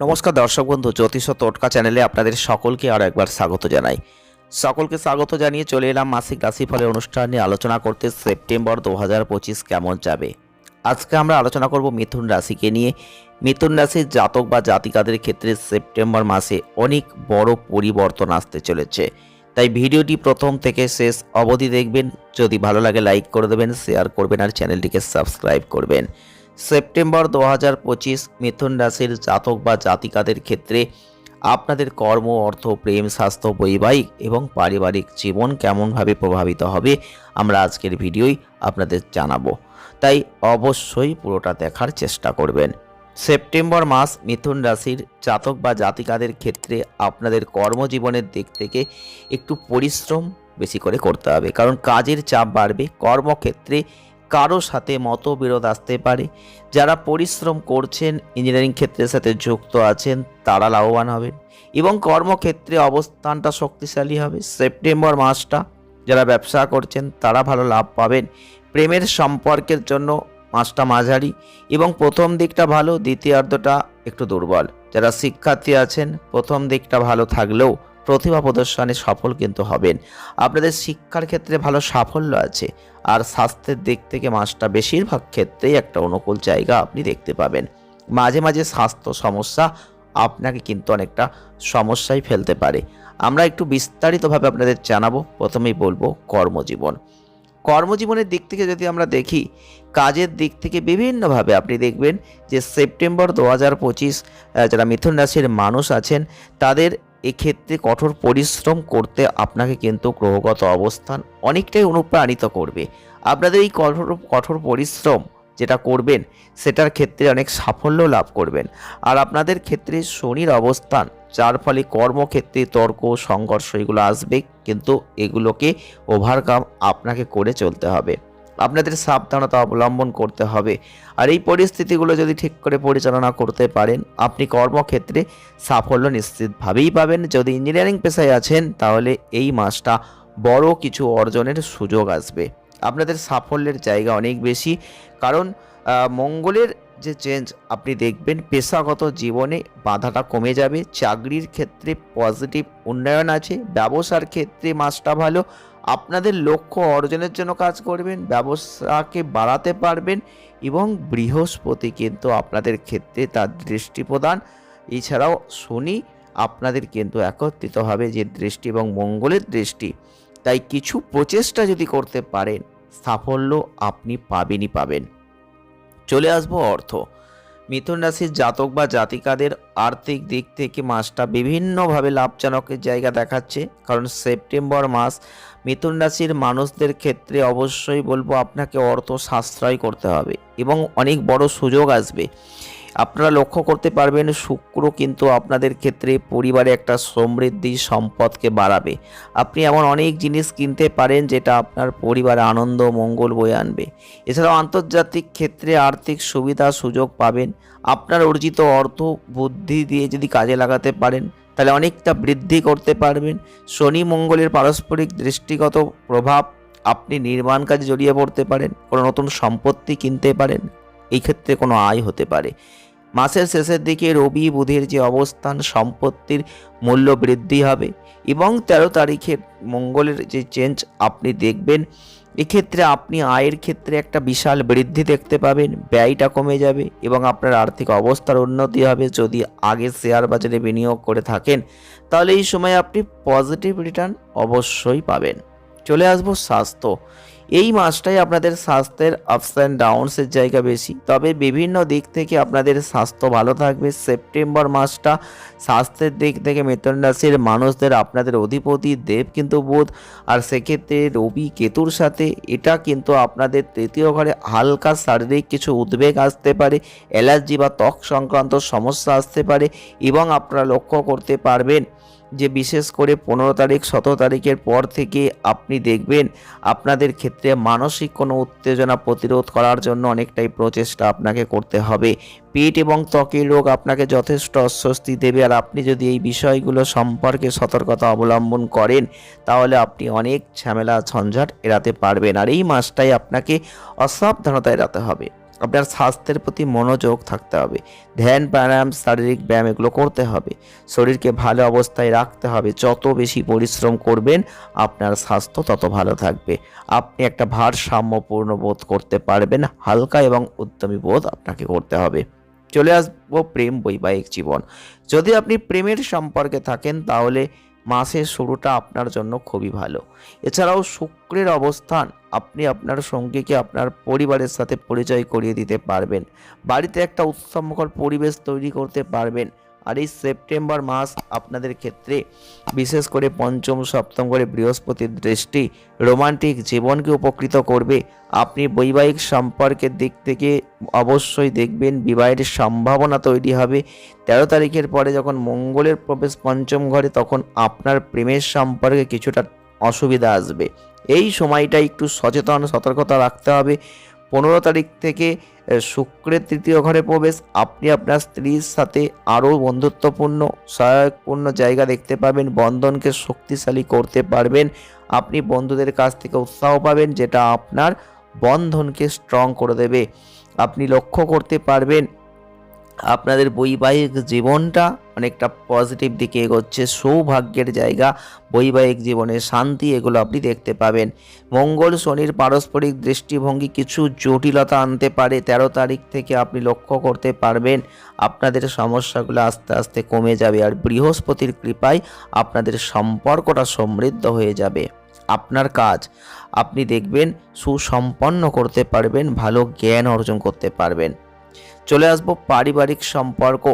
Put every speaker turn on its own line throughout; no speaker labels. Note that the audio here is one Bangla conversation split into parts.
নমস্কার দর্শক বন্ধু, জ্যোতিষ টোটকা চ্যানেলে আপনাদের সকলকে আরও একবার স্বাগত জানাই। সকলকে স্বাগত জানিয়ে চলে এলাম মাসিক রাশিফলের অনুষ্ঠান নিয়ে আলোচনা করতে সেপ্টেম্বর দু হাজার পঁচিশ কেমন যাবে? আজকে আমরা আলোচনা করব মিথুন রাশিকে নিয়ে। মিথুন রাশির জাতক বা জাতিকাদের ক্ষেত্রে সেপ্টেম্বর মাসে অনেক বড় পরিবর্তন আসতে চলেছে। তাই ভিডিওটি প্রথম থেকে শেষ অবধি দেখবেন। যদি ভালো লাগে লাইক করে দেবেন, শেয়ার করবেন আর চ্যানেলটিকে সাবস্ক্রাইব করবেন। সেপ্টেম্বর দু হাজার পঁচিশ মিথুন রাশির জাতক বা জাতিকাদের ক্ষেত্রে আপনাদের কর্ম, অর্থ, প্রেম, স্বাস্থ্য, বৈবাহিক এবং পারিবারিক জীবন কেমনভাবে প্রভাবিত হবে আমরা আজকের ভিডিওই আপনাদের জানাব। তাই অবশ্যই পুরোটা দেখার চেষ্টা করবেন। সেপ্টেম্বর মাস মিথুন রাশির জাতক বা জাতিকাদের ক্ষেত্রে আপনাদের কর্মজীবনের দিক থেকে একটু পরিশ্রম বেশি করে করতে হবে। কারণ কাজের চাপ বাড়বে, কর্মক্ষেত্রে কারও সাথে মতবিরোধ আসতে পারে। যারা পরিশ্রম করছেন ইঞ্জিনিয়ারিং ক্ষেত্রের সাথে যুক্ত আছেন, তারা লাভবান হবেন এবং কর্মক্ষেত্রে অবস্থানটা শক্তিশালী হবে। সেপ্টেম্বর মাসটা যারা ব্যবসা করছেন, তারা ভালো লাভ পাবেন। প্রেমের সম্পর্কের জন্য মাসটা মাঝারি এবং প্রথম দিকটা ভালো, দ্বিতীয়ার্ধটা একটু দুর্বল। যারা শিক্ষার্থী আছেন, প্রথম দিকটা ভালো থাকলেও প্রতিভা প্রদর্শনে সফল কিন্তু হবেন। আপনাদের শিক্ষার ক্ষেত্রে ভালো সাফল্য আছে। আর স্বাস্থ্যের দিক থেকে মাসটা বেশিরভাগ ক্ষেত্রেই একটা অনুকূল জায়গা আপনি দেখতে পাবেন। মাঝে মাঝে স্বাস্থ্য সমস্যা আপনাকে কিন্তু অনেকটা সমস্যায় ফেলতে পারে। আমরা একটু বিস্তারিতভাবে আপনাদের জানাব। প্রথমেই বলব কর্মজীবন। কর্মজীবনের দিক থেকে যদি আমরা দেখি, কাজের দিক থেকে বিভিন্নভাবে আপনি দেখবেন যে সেপ্টেম্বর দু হাজার পঁচিশ যারা মিথুন রাশির মানুষ আছেন, তাদের এক্ষেত্রে কঠোর পরিশ্রম করতে আপনাকে কিন্তু গ্রহগত অবস্থান অনেকটাই অনুপ্রাণিত করবে। আপনাদের এই কঠোর কঠোর পরিশ্রম যেটা করবেন, সেটার ক্ষেত্রে অনেক সাফল্য লাভ করবেন। আর আপনাদের ক্ষেত্রে শনির অবস্থান, যার ফলে কর্মক্ষেত্রে তর্ক, সংঘর্ষ এগুলো আসবে, কিন্তু এগুলোকে ওভারকাম আপনাকে করে চলতে হবে। আপনাদের সাবধানতা অবলম্বন করতে হবে। আর এই পরিস্থিতিগুলো যদি ঠিক করে পরিচালনা করতে পারেন, আপনি কর্মক্ষেত্রে সাফল্য নিশ্চিতভাবেই পাবেন। যদি ইঞ্জিনিয়ারিং পেশায় আছেন, তাহলে এই মাসটা বড় কিছু অর্জনের সুযোগ আসবে। আপনাদের সাফল্যের জায়গা অনেক বেশি, কারণ মঙ্গলের যে চেঞ্জ আপনি দেখবেন, পেশাগত জীবনে বাধাটা কমে যাবে। চাকরির ক্ষেত্রে পজিটিভ উন্নয়ন আছে, ব্যবসার ক্ষেত্রে মাসটা ভালো আপনাদের লক্ষ্য অর্জনের জন্য কাজ করবেন, ব্যবসাকে বাড়াতে পারবেন এবং বৃহস্পতি কিন্তু আপনাদের ক্ষেত্রে তার দৃষ্টি প্রদান। এছাড়াও শনি আপনাদের কিন্তু একত্রিতভাবে যে দৃষ্টি এবং মঙ্গলের দৃষ্টি। তাই কিছু প্রচেষ্টা যদি করতে পারেন, সাফল্য আপনি পাবেনই পাবেন। চলে আসব অর্থ। মিথুন রাশির জাতক বা জাতিকাদের আর্থিক দিক থেকে মাসটা বিভিন্নভাবে লাভজনকের জায়গা দেখাচ্ছে। কারণ সেপ্টেম্বর মাস মিথুন রাশির মানুষদের ক্ষেত্রে অবশ্যই বলব আপনাকে অর্থ সাশ্রয় করতে হবে এবং অনেক বড় সুযোগ আসবে। আপনারা লক্ষ্য করতে পারবেন শুক্র কিন্তু আপনাদের ক্ষেত্রে পরিবারে একটা সমৃদ্ধি সম্পদকে বাড়াবে। আপনি এমন অনেক জিনিস কিনতে পারেন যেটা আপনার পরিবারে আনন্দ, মঙ্গল বয়ে আনবে। এছাড়াও আন্তর্জাতিক ক্ষেত্রে আর্থিক সুবিধা সুযোগ পাবেন। আপনার অর্জিত অর্থ, বুদ্ধি দিয়ে যদি কাজে লাগাতে পারেন, তাহলে অনেকটা বৃদ্ধি করতে পারবেন। শনি মঙ্গলের পারস্পরিক দৃষ্টিগত প্রভাব, আপনি নির্মাণ কাজে জড়িয়ে পড়তে পারেন, কোনো নতুন সম্পত্তি কিনতে পারেন। এই ক্ষেত্রে কোনো আয় হতে পারে। মাসের শেষের দিকে রবি বুধের যে অবস্থান, সম্পত্তির মূল্য বৃদ্ধি হবে এবং তেরো তারিখে মঙ্গলের যে চেঞ্জ আপনি দেখবেন, এক্ষেত্রে আপনি আয়ের ক্ষেত্রে একটা বিশাল বৃদ্ধি দেখতে পাবেন, ব্যয়টা কমে যাবে এবং আপনার আর্থিক অবস্থার উন্নতি হবে। যদি আগে শেয়ার বাজারে বিনিয়োগ করে থাকেন, তাহলে এই সময় আপনি পজিটিভ রিটার্ন অবশ্যই পাবেন। চলে আসব স্বাস্থ্য। এই মাসটাই আপনাদের স্বাস্থ্যের আপস অ্যান্ড ডাউনসের জায়গা বেশি। তবে বিভিন্ন দিক থেকে আপনাদের স্বাস্থ্য ভালো থাকবে। সেপ্টেম্বর মাসটা স্বাস্থ্যের দিক থেকে মিথুন রাশির মানুষদের আপনাদের অধিপতি দেব কিন্তু বোধ। আর সেক্ষেত্রে রবি কেতুর সাথে এটা কিন্তু আপনাদের তৃতীয় ঘরে হালকা শারীরিক কিছু উদ্বেগ আসতে পারে। অ্যালার্জি বা ত্বক সংক্রান্ত সমস্যা আসতে পারে এবং আপনারা লক্ষ্য করতে পারবেন যে বিশেষ করে পনেরো তারিখ, সতেরো তারিখের পর থেকে আপনি দেখবেন আপনাদের ক্ষেত্রে মানসিক কোনো উত্তেজনা প্রতিরোধ করার জন্য অনেকটাই প্রচেষ্টা আপনাকে করতে হবে। পেট এবং ত্বকের রোগ আপনাকে যথেষ্ট অস্বস্তি দেবে। আর আপনি যদি এই বিষয়গুলো সম্পর্কে সতর্কতা অবলম্বন করেন, তাহলে আপনি অনেক ঝামেলা ঝঞ্ঝাট এড়াতে পারবেন। আর এই মাসটাই আপনাকে অসাবধানতা এড়াতে হবে। আপনার স্বাস্থ্যের প্রতি মনোযোগ থাকতে হবে। ধ্যান, প্রাণায়াম, শারীরিক ব্যায়াম এগুলো করতে হবে। শরীরকে ভালো অবস্থায় রাখতে হবে। যত বেশি পরিশ্রম করবেন, আপনার স্বাস্থ্য তত ভালো থাকবে। আপনি একটা ভারসাম্যপূর্ণ বোধ করতে পারবেন, হালকা এবং উদ্যমী বোধ আপনাকে করতে হবে। চলে আসব প্রেম, বৈবাহিক জীবন। যদি আপনি প্রেমের সম্পর্কে থাকেন, তাহলে মাসের শুরুটা আপনার জন্য খুবই ভালো। এছাড়াও শুক্রের অবস্থান আপনি আপনার সঙ্গীকে আপনার পরিবারের সাথে পরিচয় করিয়ে দিতে পারবেন। বাড়িতে একটা উৎসবমুখর পরিবেশ তৈরি করতে পারবেন। আর এই সেপ্টেম্বর মাস আপনাদের ক্ষেত্রে বিশেষ করে পঞ্চম সপ্তম করে বৃহস্পতির দৃষ্টি রোমান্টিক জীবনকে উপকৃত করবে। আপনি বৈবাহিক সম্পর্কের দিক থেকে অবশ্যই দেখবেন বিবাহের সম্ভাবনা তৈরি হবে। তেরো তারিখের পরে যখন মঙ্গলের প্রবেশ পঞ্চম ঘরে, তখন আপনার প্রেমের সম্পর্কে কিছুটা অসুবিধা আসবে। এই সময়টা একটু সচেতন, সতর্কতা রাখতে হবে। পনেরো তারিখ থেকে শুক্রের তৃতীয় ঘরে প্রবেশ। আপনি আপনার স্ত্রীর সাথে আরও বন্ধুত্বপূর্ণ, সহায়কপূর্ণ জায়গা দেখতে পাবেন, বন্ধনকে শক্তিশালী করতে পারবেন। আপনি বন্ধুদের কাছ থেকে উৎসাহ পাবেন, যেটা আপনার বন্ধনকে স্ট্রং করে দেবে। আপনি লক্ষ্য করতে পারবেন আপনাদের বৈবাহিক জীবনটা অনেকটা পজিটিভ দিকে এগোচ্ছে, সৌভাগ্যের জায়গা, বৈবাহিক জীবনে শান্তি এগুলো আপনি দেখতে পাবেন। মঙ্গল, শনির পারস্পরিক দৃষ্টিভঙ্গি কিছু জটিলতা আনতে পারে, তেরো তারিখ থেকে আপনি লক্ষ্য করতে পারবেন আপনাদের সমস্যাগুলো আস্তে আস্তে কমে যাবে আর বৃহস্পতির কৃপায় আপনাদের সম্পর্কটা সমৃদ্ধ হয়ে যাবে। আপনার কাজ, আপনি দেখবেন সুসম্পন্ন করতে পারবেন, ভালো জ্ঞান অর্জন করতে পারবেন। চলে আসব পারিবারিক সম্পর্ক।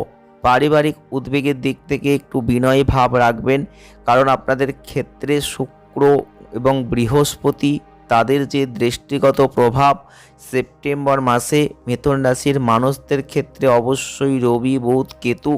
পারিবারিক উদ্বেগের দিক থেকে একটু বিনয় ভাব রাখবেন, কারণ আপনাদের ক্ষেত্রে শুক্র এবং বৃহস্পতি তাদের যে দৃষ্টিগত প্রভাব, সেপ্টেম্বর মাসে মিথুন রাশির মানুষদের ক্ষেত্রে অবশ্যই রবি, বুধ, কেতু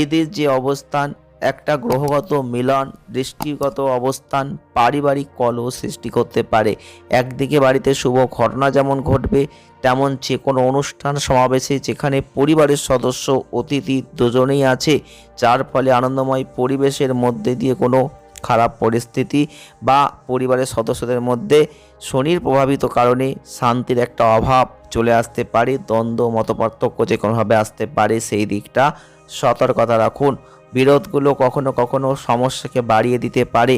এদের যে অবস্থান একটা গ্রহগত মিলন, দৃষ্টিগত অবস্থান, পারিবারিক কলহ সৃষ্টি করতে পারে। একদিকে বাড়িতে শুভ ঘটনা যেমন ঘটবে, তেমন যে কোনো অনুষ্ঠান, সমাবেশে যেখানে পরিবারের সদস্য, অতিথি দুজনেই আছে, যার ফলে আনন্দময় পরিবেশের মধ্যে দিয়ে কোনো খারাপ পরিস্থিতি বা পরিবারের সদস্যদের মধ্যে শনির প্রভাবিত কারণে শান্তির একটা অভাব চলে আসতে পারে, দ্বন্দ্ব, মতপার্থক্য যে কোনোভাবে আসতে পারে, সেই দিকটা সতর্কতা রাখুন। বিরোধগুলো কখনো কখনো সমস্যাকে বাড়িয়ে দিতে পারে।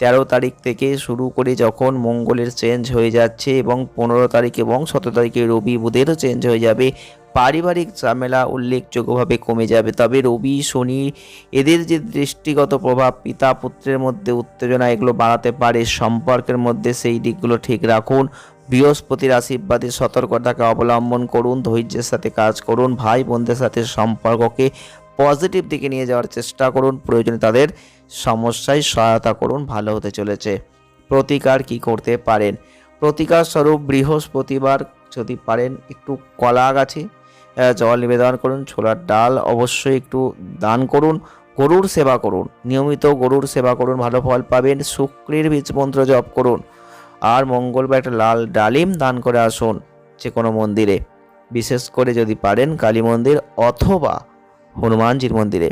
তেরো তারিখ থেকে শুরু করে যখন মঙ্গলের চেঞ্জ হয়ে যাচ্ছে এবং পনেরো তারিখ এবং সতেরো তারিখে রবি বুধেরও চেঞ্জ হয়ে যাবে, পারিবারিক ঝামেলা উল্লেখযোগ্যভাবে কমে যাবে। তবে রবি, শনি এদের যে দৃষ্টিগত প্রভাব, পিতা পুত্রের মধ্যে উত্তেজনা, এগুলো বাড়াতে পারে। সম্পর্কের মধ্যে সেই দিকগুলো ঠিক রাখুন। বৃহস্পতির আশীর্বাদে সতর্কতাকে অবলম্বন করুন, ধৈর্যের সাথে কাজ করুন ভাই বোনদের সাথে সম্পর্ককে পজিটিভ দিকে নিয়ে যাওয়ার চেষ্টা করুন, প্রয়োজনে তাদের সমস্যায় সহায়তা করুন, ভালো হতে চলেছে। প্রতিকার কি করতে পারেন? প্রতিকার স্বরূপ বৃহস্পতিবার যদি পারেন, একটু কলা গাছে জল নিবেদন করুন, ছোলার ডাল অবশ্যই একটু দান করুন, গরুর সেবা করুন, নিয়মিত গরুর সেবা করুন, ভালো ফল পাবেন, শুক্রের বীজ মন্ত্র জপ করুন, আর মঙ্গলবার একটা লাল ডালিম দান করে আসুন যে কোনো মন্দিরে। বিশেষ করে যদি পারেন কালী মন্দির অথবা হনুমানজির মন্দিরে।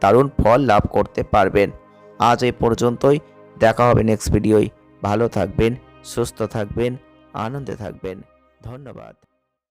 দারুণ ফল লাভ করতে পারবেন। আজ এই পর্যন্তই। দেখা হবে নেক্সট ভিডিওয় ভালো থাকবেন, সুস্থ থাকবেন, আনন্দে থাকবেন। ধন্যবাদ।